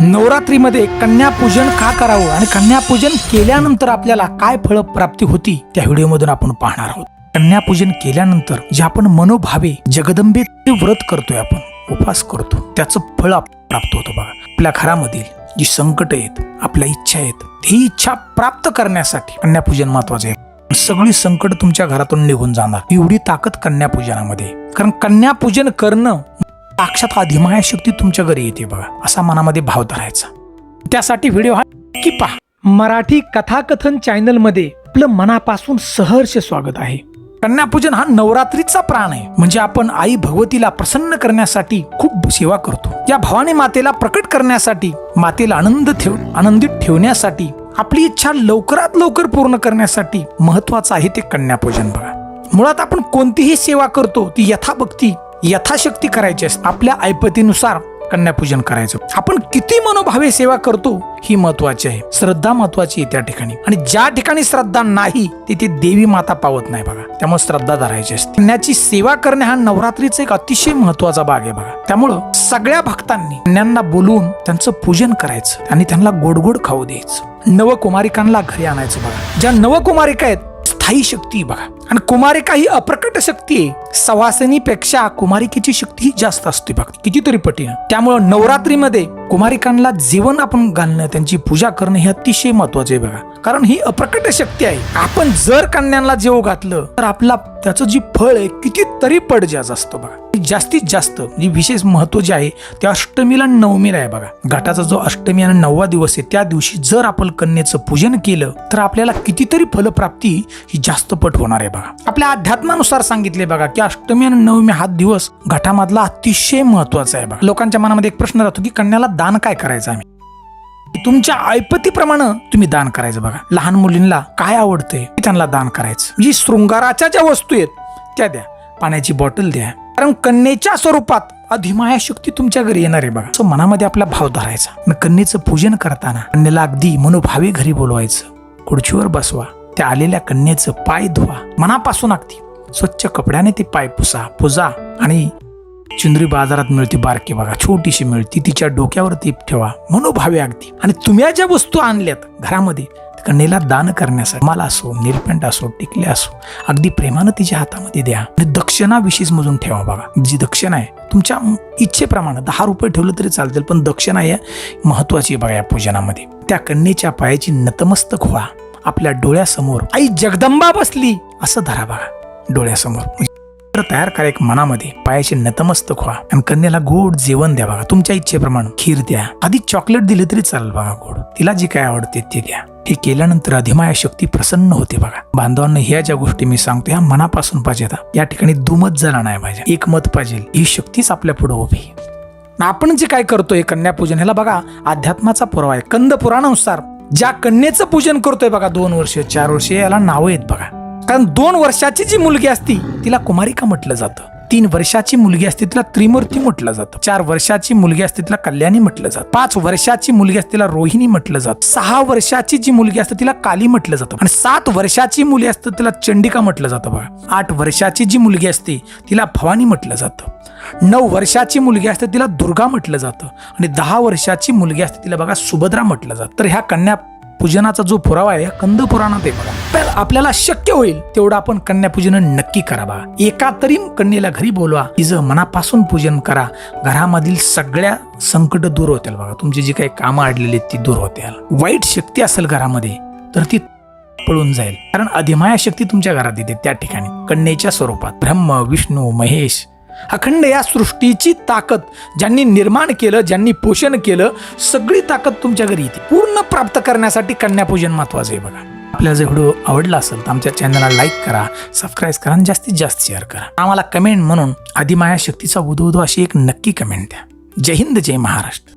नवरात्रीमध्ये कन्यापूजन का करावं आणि कन्यापूजन केल्यानंतर आपल्याला काय फळ प्राप्ती होती त्या व्हिडिओमधून आपण पाहणार आहोत. कन्यापूजन केल्यानंतर जे आपण मनोभावे जगदंबेचे व्रत करतोय आपण उपास करतो त्याचं फळ प्राप्त होतं बघा. आपल्या घरामधील जी संकट आहेत आपल्या इच्छा आहेत ही इच्छा प्राप्त करण्यासाठी कन्यापूजन महत्त्वाचे आहे. सगळी संकट तुमच्या घरातून निघून जाणार. एवढी ताकद कन्यापूजनामध्ये. कारण कन्यापूजन करणं साक्षात अधिमाया शक्ती तुमच्या घरी येते बघा असा मनामध्ये भाव धरायचा. त्यासाठी व्हिडिओ हा की पहा. मराठी कथाकथन चॅनलमध्ये आपलं मनापासून सहर्ष स्वागत आहे. कन्यापूजन हा नवरात्रीचा प्राण आहे. म्हणजे आपण आई भगवतीला प्रसन्न करण्यासाठी खूप सेवा करतो. या भवानी मातेला प्रकट करण्यासाठी मातेला आनंद ठेव आनंदित ठेवण्यासाठी आपली इच्छा लवकरात लवकर पूर्ण करण्यासाठी महत्वाचं आहे ते कन्यापूजन बघा. मुळात आपण कोणतीही सेवा करतो ती यथाभक्ती यथाशक्ती करायची असते आपल्या ऐपतीनुसार कन्यापूजन करायचं. आपण किती मनोभावे सेवा करतो ही महत्वाची आहे. श्रद्धा महत्वाची आहे त्या ठिकाणी. आणि ज्या ठिकाणी श्रद्धा नाही तिथे देवी माता पावत नाही बघा. त्यामुळे श्रद्धा धरायची असते. कन्याची सेवा करणे हा नवरात्रीचा एक अतिशय महत्त्वाचा भाग आहे बघा. त्यामुळं सगळ्या भक्तांनी कन्यांना बोलवून त्यांचं पूजन करायचं आणि त्यांना गोड गोड खाऊ द्यायचं. नवकुमारिकांना घरी आणायचं बघा. ज्या नवकुमारिका आहेत स्थायी शक्ती बघा. आणि कुमारिका ही अप्रकट शक्ती आहे. सवासनीपेक्षा कुमारिकेची शक्ती ही जास्त असते बघा. कितीतरी पटीनं त्यामुळं नवरात्रीमध्ये कुमारिकांना जीवन आपण घालणं त्यांची पूजा करणं हे अतिशय महत्त्वाचे आहे बघा. कारण ही अप्रकट शक्ती आहे. आपण जर कन्यांना जेव घातलं तर आपला त्याचं जी फळ आहे कितीतरी पडजाच असतं बघा. जास्तीत जास्त जी विशेष महत्त्व जे आहे ते अष्टमीला आणि नवमीला आहे बघा. घाटाचा जो अष्टमी आणि नववा दिवस आहे त्या दिवशी जर आपण कन्येचं पूजन केलं तर आपल्याला कितीतरी फलप्राप्ती ही जास्त पट होणार आहे बघा. आपल्या अध्यात्मानुसार सांगितले बघा की अष्टमी आणि नवमी हा दिवस घाटामधला अतिशय महत्त्वाचा आहे बघा. लोकांच्या मनामध्ये एक प्रश्न राहतो की कन्याला दान काय करायचं आम्ही? तुमच्या ऐपतीप्रमाणे तुम्ही दान करायचं बघा. लहान मुलींना काय आवडतंय? त्यांना दान करायचं. जी शृंगाराच्या ज्या वस्तू आहेत त्या द्या. पाण्याची बॉटल द्या. कारण कन्येच्या स्वरूपात अधिमाया शक्ती तुमच्या घरी येणार आहे बघा सो मनामध्ये आपला भाव धरायचा. कन्येचं पूजन करताना कन्येला अगदी मनोभावे घरी बोलवायचं. खुर्चीवर बसवा. त्या आलेल्या कन्येचं पाय धुवा. मनापासून अगदी स्वच्छ कपड्याने ते पाय पुसा पुजा आणि चुंदरी बाजारात मिळते बारकी बघा. छोटीशी मिळती. तिच्या डोक्यावर ती ठेवा. मनोभावे अगदी. आणि तुम्ही ज्या वस्तू आणल्यात घरामध्ये कन्येला दान करण्यासाठी माला असो निरपेंट असो टिकले असो अगदी प्रेमानं तिच्या हातामध्ये द्या आणि दक्षिणा विशेष मजून ठेवा बघा. जी दक्षिणा आहे तुमच्या इच्छेप्रमाणे दहा रुपये ठेवलं तरी चालतील पण दक्षिणा या महत्वाची बघा या पूजनामध्ये. त्या कन्येच्या पायाची नतमस्तक व्हा. आपल्या डोळ्यासमोर आई जगदंबा बसली. असं धरा बघा डोळ्यासमोर. चित्र तयार करा एक मनामध्ये. पायाचे नतमस्तक व्हा आणि कन्याला गोड जेवण द्या बघा. तुमच्या इच्छेप्रमाणे खीर द्या. आधी चॉकलेट दिले तरी चालेल बघा गोड. तिला जे काय आवडते ते द्या हे केल्यानंतर अधिमाया शक्ती प्रसन्न होते बघा. बांधवांना ह्या ज्या गोष्टी मी सांगतो ह्या मनापासून पाहिजे या ठिकाणी दुमत झाला नाही पाहिजे. एक मत पाहिजे. ही शक्तीच आपल्या पुढे उभी आपण जे काय करतोय कन्यापूजन ह्याला बघा अध्यात्माचा पुरावा आहे. कंद पुराणानुसार ज्या कन्येचं पूजन करतोय बघा दोन वर्ष चार वर्ष याला नावं आहेत बघा. कारण दोन वर्षाची जी मुलगी असती तिला कुमारिका म्हटलं जातं. तीन वर्षाची मुलगी असते तिला त्रिमूर्ती म्हटलं जातं. चार वर्षाची मुलगी असते तिला कल्याणी म्हटलं जातं. पाच वर्षाची मुलगी असते तिला रोहिणी म्हटलं जातं. सहा वर्षाची जी मुलगी असते तिला काली म्हटलं जातं. आणि सात वर्षाची मुली असते तिला चंडिका म्हटलं जातं बघा आठ वर्षाची जी मुलगी असते तिला भवानी म्हटलं जातं. नऊ वर्षाची मुलगी असते तिला दुर्गा म्हटलं जातं. आणि दहा वर्षाची मुलगी असते तिला बघा सुभद्रा म्हटलं जातं. तर ह्या कन्या पूजनाचा जो पुरावा आहे कंद पुराणात आहे तर आपल्याला शक्य होईल तेवढं आपण कन्यापूजन नक्की करा एका तरी कन्येला घरी बोलवा. तिचं मनापासून पूजन करा. घरामधील सगळ्या संकट दूर होतील बघा. तुमची जी काही कामं अडलेली आहेत ती दूर होतील. वाईट शक्ती असेल घरामध्ये तर ती पळून जाईल. कारण अधिमाया शक्ती तुमच्या घरात येते त्या ठिकाणी. कन्येच्या स्वरूपात. ब्रह्म विष्णू महेश अखंड या सृष्टीची ताकद ज्यांनी निर्माण केलं ज्यांनी पोषण केलं सगळी ताकद तुमच्या घरी येते. पूर्ण प्राप्त करण्यासाठी कन्यापूजन महत्वाचं आहे बघा. आपल्याला जर व्हिडिओ आवडला असेल तर आमच्या चॅनलला लाईक करा सबस्क्राईब करा आणि जास्तीत जास्त शेअर करा. आम्हाला कमेंट म्हणून आदिमाया शक्तीचा उदो उदो अशी एक नक्की कमेंट द्या. जय हिंद जय महाराष्ट्र.